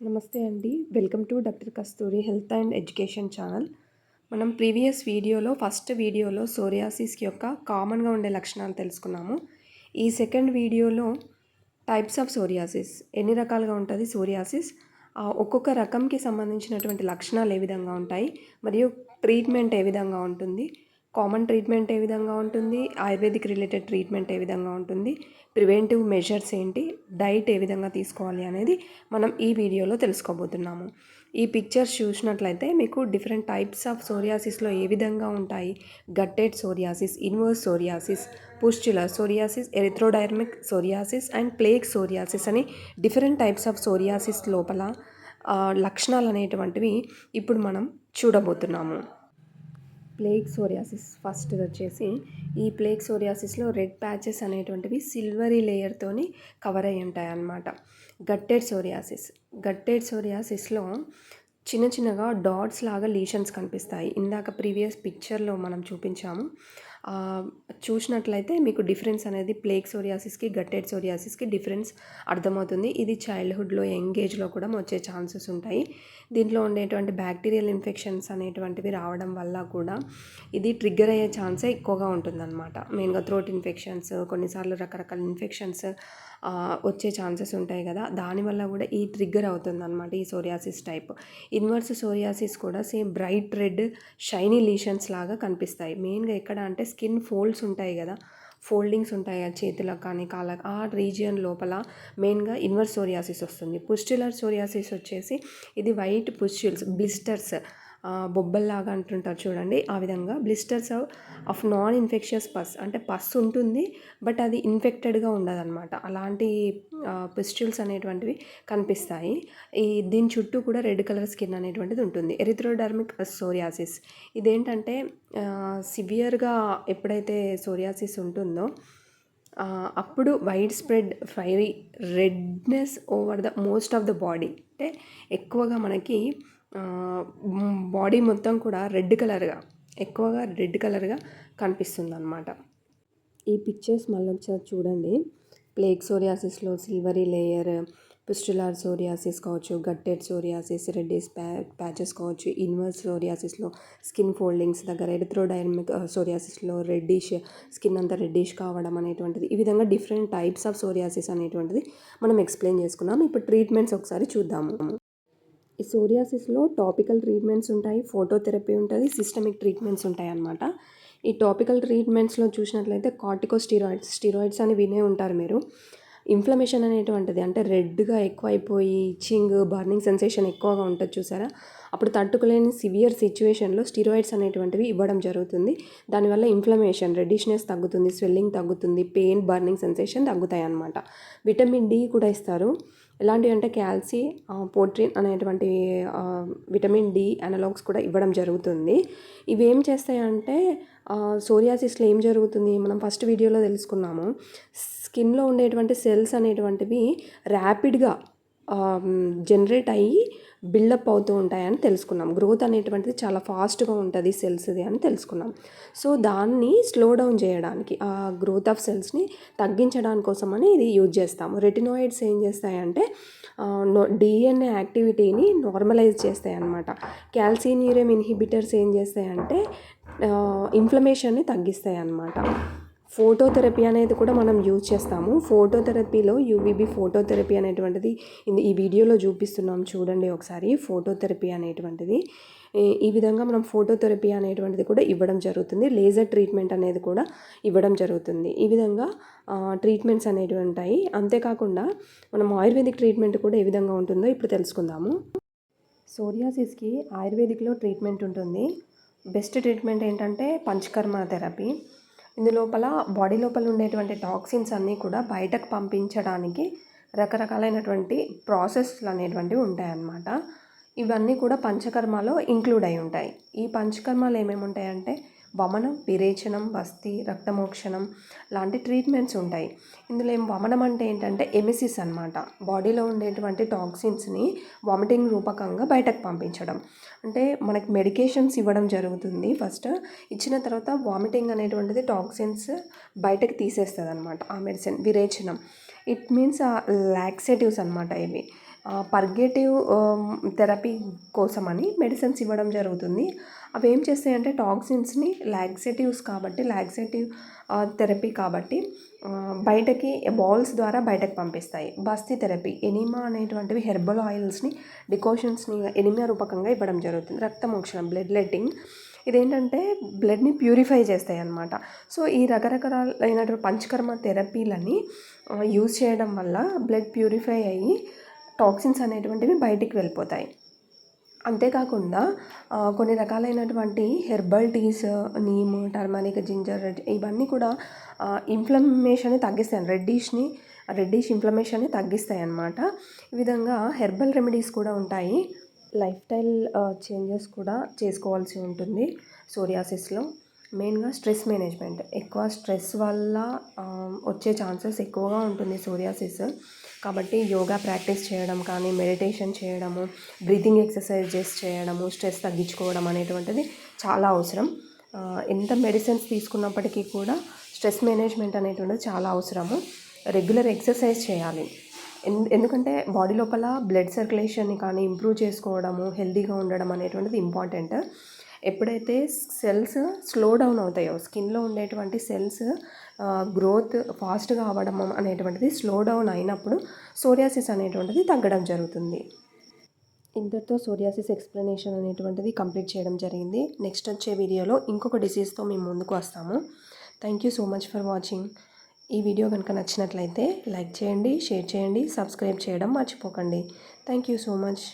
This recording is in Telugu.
నమస్తే అండి. Welcome to doctor Kasturi health and education channel. మనం ప్రీవియస్ వీడియోలో ఫస్ట్ వీడియోలో సోరియాసిస్కి యొక్క కామన్గా ఉండే లక్షణాలు తెలుసుకున్నాము. ఈ సెకండ్ వీడియోలో టైప్స్ ఆఫ్ సోరియాసిస్ ఎన్ని రకాలుగా ఉంటుంది సోరియాసిస్ ఒక్కొక్క రకంకి సంబంధించినటువంటి లక్షణాలు ఏ విధంగా ఉంటాయి మరియు ట్రీట్మెంట్ ఏ విధంగా ఉంటుంది కామన్ ట్రీట్మెంట్ ఏ విధంగా ఉంటుంది? ఆయుర్వేదిక్ రిలేటెడ్ ట్రీట్మెంట్ ఏ విధంగా ఉంటుంది? ప్రివెంటివ్ మెజర్స్ ఏంటి? డైట్ ఏ విధంగా తీసుకోవాలి అనేది మనం ఈ వీడియోలో తెలుసుకోబోతున్నాము. ఈ పిక్చర్స్ చూసినట్లయితే మీకు డిఫరెంట్ టైప్స్ ఆఫ్ సోరియాసిస్లో ఏ విధంగా ఉంటాయి? Guttate psoriasis inverse psoriasis pustular psoriasis erythrodermic psoriasis and plaque psoriasis అని డిఫరెంట్ టైప్స్ ఆఫ్ సోరియాసిస్ లోపల లక్షణాలు అనేటువంటివి ఇప్పుడు మనం చూడబోతున్నాము. ప్లేగ్ సోరియాసిస్ ఫస్ట్ వచ్చేసి ఈ ప్లేగ్ సోరియాసిస్లో రెడ్ ప్యాచెస్ అనేటువంటివి సిల్వరీ లేయర్తోని కవర్ అయి ఉంటాయి అన్నమాట గట్టెడ్ సోరియాసిస్. గట్టెడ్ సోరియాసిస్లో చిన్న చిన్నగా డాట్స్ లాగా లీషన్స్ కనిపిస్తాయి. ఇందాక ప్రీవియస్ పిక్చర్లో మనం చూపించాము. చూసినట్లయితే మీకు డిఫరెన్స్ అనేది ప్లేగ్ సోరియాసిస్కి గట్టెడ్ సోరియాసిస్కి డిఫరెన్స్ అర్థమవుతుంది. ఇది చైల్డ్హుడ్లో యంగ్ ఏజ్లో కూడా వచ్చే ఛాన్సెస్ ఉంటాయి. దీంట్లో ఉండేటువంటి బ్యాక్టీరియల్ ఇన్ఫెక్షన్స్ అనేటువంటివి రావడం వల్ల కూడా ఇది ట్రిగ్గర్ అయ్యే ఛాన్సే ఎక్కువగా ఉంటుందన్నమాట. మెయిన్గా థ్రోట్ ఇన్ఫెక్షన్స్ కొన్నిసార్లు రకరకాల ఇన్ఫెక్షన్స్ వచ్చే ఛాన్సెస్ ఉంటాయి కదా. దానివల్ల కూడా ఈ ట్రిగ్గర్ అవుతుంది అనమాట ఈ సోరియాసిస్ టైప్. ఇన్వర్స్ సోరియాసిస్ కూడా same bright red shiny lesions లాగా కనిపిస్తాయి. మెయిన్గా ఎక్కడ అంటే స్కిన్ ఫోల్డ్స్ ఉంటాయి కదా. ఫోల్డింగ్స్ ఉంటాయి ఆ చేతులకు కానీ కాళ్ళకు. ఆ రీజియన్ లోపల మెయిన్గా ఇన్వర్స్ సోరియాసిస్ వస్తుంది. పుస్టులర్ సోరియాసిస్ వచ్చేసి ఇది వైట్ పుస్టుల్స్ బ్లిస్టర్స్ బొబ్బల్లాగా అంటుంటారు చూడండి. ఆ విధంగా blisters of non infectious pus అంటే పస్ ఉంటుంది బట్ అది ఇన్ఫెక్టెడ్గా ఉండదన్నమాట. అలాంటి పిస్టిల్స్ అనేటువంటివి కనిపిస్తాయి. ఈ దీని చుట్టూ కూడా రెడ్ కలర్ స్కిన్ అనేటువంటిది ఉంటుంది. ఎరిథ్రోడర్మిక్ సోరియాసిస్ ఇదేంటంటే సివియర్గా ఎప్పుడైతే సోరియాసిస్ ఉంటుందో అప్పుడు wide spread fiery redness over the most of the body అంటే ఎక్కువగా మనకి బాడీ మొత్తం కూడా రెడ్ కలర్గా ఎక్కువగా రెడ్ కలర్గా కనిపిస్తుంది అనమాట ఈ పిక్చర్స్ మళ్ళీ ఒకసారి చూడండి. ప్లేగ్ సోరియాసిస్లో సిల్వరీ లేయర్ పిస్టులార్ సోరియాసిస్ కావచ్చు గట్టెడ్ సోరియాసిస్ రెడ్డిస్ ప్యా ప్యాచెస్ కావచ్చు ఇన్వర్స్ సోరియాసిస్లో స్కిన్ ఫోల్డింగ్స్ దగ్గర ఎరిథ్రోడైనమిక్ సోరియాసిస్లో రెడ్డిష్ స్కిన్ అంతా రెడ్డిష్ కావడం అనేటువంటిది ఈ విధంగా డిఫరెంట్ టైప్స్ ఆఫ్ సోరియాసిస్ అనేటువంటిది మనం ఎక్స్ప్లెయిన్ చేసుకున్నాం. ఇప్పుడు ట్రీట్మెంట్స్ ఒకసారి చూద్దాము. ఈ సోరియాసిస్లో టాపికల్ ట్రీట్మెంట్స్ ఉంటాయి ఫోటోథెరపీ ఉంటుంది సిస్టమిక్ ట్రీట్మెంట్స్ ఉంటాయి అన్నమాట. ఈ టాపికల్ ట్రీట్మెంట్స్లో చూసినట్లయితే కార్టికో స్టీరాయిడ్స్ స్టీరాయిడ్స్ అని వినే ఉంటారు మీరు. ఇన్ఫ్లమేషన్ అనేటువంటిది అంటే రెడ్గా ఎక్కువైపోయి ఇచ్చింగ్ బర్నింగ్ సెన్సేషన్ ఎక్కువగా ఉంటుంది చూసారా? అప్పుడు తట్టుకోలేని సివియర్ సిచ్యువేషన్లో స్టీరాయిడ్స్ అనేటువంటివి ఇవ్వడం జరుగుతుంది. దానివల్ల ఇన్ఫ్లమేషన్ రెడ్డిష్నెస్ తగ్గుతుంది స్వెల్లింగ్ తగ్గుతుంది పెయిన్ బర్నింగ్ సెన్సేషన్ తగ్గుతాయి అన్నమాట విటమిన్ డి కూడా ఇస్తారు. ఎలాంటివి అంటే క్యాల్సి పోట్రిన్ అనేటువంటి విటమిన్ డి అనలాగ్స్ కూడా ఇవ్వడం జరుగుతుంది. ఇవి ఏం చేస్తాయంటే సోరియాసిస్లో ఏం జరుగుతుంది? మనం ఫస్ట్ వీడియోలో తెలుసుకున్నాము. స్కిన్లో ఉండేటువంటి సెల్స్ అనేటువంటివి ర్యాపిడ్గా జనరేట్ అయ్యి బిల్డప్ అవుతూ ఉంటాయని తెలుసుకున్నాం. గ్రోత్ అనేటువంటిది చాలా ఫాస్ట్గా ఉంటుంది సెల్స్ది అని తెలుసుకున్నాం. సో దాన్ని స్లో డౌన్ చేయడానికి ఆ గ్రోత్ ఆఫ్ సెల్స్ని తగ్గించడానికి కోసమని ఇది యూజ్ చేస్తాము. రెటినాయిడ్స్ ఏం చేస్తాయంటే డిఎన్ఏ యాక్టివిటీని నార్మలైజ్ చేస్తాయి అన్నమాట క్యాల్సిన్యూరియం ఇన్హిబిటర్స్ ఏం చేస్తాయంటే ఇన్ఫ్లమేషన్ని తగ్గిస్తాయి అన్నమాట ఫోటోథెరపీ అనేది కూడా మనం యూజ్ చేస్తాము. ఫోటోథెరపీలో యూవీబీ ఫోటోథెరపీ అనేటువంటిది ఇది- ఈ వీడియోలో చూపిస్తున్నాం చూడండి ఒకసారి. ఫోటోథెరపీ అనేటువంటిది. ఈ- విధంగా మనం ఫోటోథెరపీ అనేటువంటిది కూడా ఇవ్వడం జరుగుతుంది. లేజర్ ట్రీట్మెంట్ అనేది కూడా ఇవ్వడం జరుగుతుంది. ఈ విధంగా ట్రీట్మెంట్స్ అనేటివి ఉంటాయి. అంతేకాకుండా మనం ఆయుర్వేదిక్ ట్రీట్మెంట్ కూడా ఏ విధంగా ఉంటుందో ఇప్పుడు తెలుసుకుందాము. సోరియాసిస్కి ఆయుర్వేదిక్లో ట్రీట్మెంట్ ఉంటుంది. బెస్ట్ ట్రీట్మెంట్ ఏంటంటే పంచకర్మ థెరపీ. ఇందులోపల బాడీ లోపల ఉండేటువంటి టాక్సిన్స్ అన్నీ కూడా బయటకు పంపించడానికి రకరకాలైనటువంటి ప్రాసెస్లు అనేటువంటివి ఉంటాయన్నమాట. ఇవన్నీ కూడా పంచకర్మలో ఇంక్లూడ్ అయి ఉంటాయి. ఈ పంచకర్మలు ఏమేమి ఉంటాయంటే వమనం విరేచనం బస్తి రక్తమోక్షణం లాంటి ట్రీట్మెంట్స్ ఉంటాయి. ఇందులో ఏం వమనం అంటే ఏంటంటే ఎమిసిస్ అన్నమాట. బాడీలో ఉండేటువంటి టాక్సిన్స్ని వామిటింగ్ రూపకంగా బయటకు పంపించడం. అంటే మనకి మెడికేషన్స్ ఇవ్వడం జరుగుతుంది. ఫస్ట్ ఇచ్చిన తర్వాత వామిటింగ్ అనేటువంటిది టాక్సిన్స్ బయటకు తీసేస్తుంది అనమాట ఆ మెడిసిన్ విరేచనం. ఇట్ మీన్స్ లాక్సేటివ్స్ అనమాట ఇవి. పర్గేటివ్ థెరపీ కోసమని మెడిసిన్స్ ఇవ్వడం జరుగుతుంది. అవి ఏం చేస్తాయంటే టాక్సిన్స్ని లాక్సేటివ్స్ కాబట్టి లాక్సేటివ్ థెరపీ కాబట్టి బయటకి బాల్స్ ద్వారా బయటకు పంపిస్తాయి. బస్తీ థెరపీ ఎనిమా అనేటువంటివి హెర్బల్ ఆయిల్స్ని డికోషన్స్ని ఎనిమియా రూపకంగా ఇవ్వడం జరుగుతుంది. రక్తమోక్షణం బ్లడ్ లెట్టింగ్. ఇదేంటంటే బ్లడ్ని ప్యూరిఫై చేస్తాయి అన్నమాట సో ఈ రకరకాలైనటువంటి పంచకర్మ థెరపీలని యూజ్ చేయడం వల్ల బ్లడ్ ప్యూరిఫై అయ్యి టాక్సిన్స్ అనేటువంటివి బయటికి వెళ్ళిపోతాయి. అంతేకాకుండా కొన్ని రకాలైనటువంటి herbal teas neem turmeric ginger ఇవన్నీ కూడా ఇన్ఫ్లమేషన్ని తగ్గిస్తాయి. రెడ్డిష్ని రెడ్డిష్ ఇన్ఫ్లమేషన్ని తగ్గిస్తాయి అన్నమాట. ఈ విధంగా హెర్బల్ రెమెడీస్ కూడా ఉంటాయి. లైఫ్ స్టైల్ చేంజెస్ కూడా చేసుకోవాల్సి ఉంటుంది సోరియాసిస్లో మెయిన్గా స్ట్రెస్ మేనేజ్మెంట్ ఎక్కువ స్ట్రెస్ వల్ల వచ్చే ఛాన్సెస్ ఎక్కువగా ఉంటుంది సోరియాసిస్ కాబట్టి యోగా ప్రాక్టీస్ చేయడం కానీ మెడిటేషన్ చేయడము బ్రీతింగ్ ఎక్సర్సైజెస్ చేయడము స్ట్రెస్ తగ్గించుకోవడం అనేటువంటిది చాలా అవసరం. ఎంత మెడిసిన్స్ తీసుకున్నప్పటికీ కూడా స్ట్రెస్ మేనేజ్మెంట్ అనేటువంటిది చాలా అవసరము. రెగ్యులర్ ఎక్సర్సైజ్ చేయాలి. ఎన్- ఎందుకంటే బాడీ లోపల బ్లడ్ సర్క్యులేషన్ని కానీ ఇంప్రూవ్ చేసుకోవడము హెల్తీగా ఉండడం అనేటువంటిది ఇంపార్టెంట్. ఎప్పుడైతే సెల్స్ స్లో డౌన్ అవుతాయో స్కిన్లో ఉండేటువంటి సెల్స్ గ్రోత్ ఫాస్ట్గా అవ్వడం అనేటువంటిది స్లో డౌన్ అయినప్పుడు సోరియాసిస్ అనేటువంటిది తగ్గడం జరుగుతుంది. ఇంతటితో సోరియాసిస్ ఎక్స్ప్లెనేషన్ అనేటువంటిది కంప్లీట్ చేయడం జరిగింది. నెక్స్ట్ వచ్చే వీడియోలో ఇంకొక డిసీజ్తో మేము ముందుకు వస్తాము. Thank you so much for watching ఈ వీడియో కనుక నచ్చినట్లయితే లైక్ చేయండి షేర్ చేయండి సబ్స్క్రైబ్ చేయడం మర్చిపోకండి. Thank you so much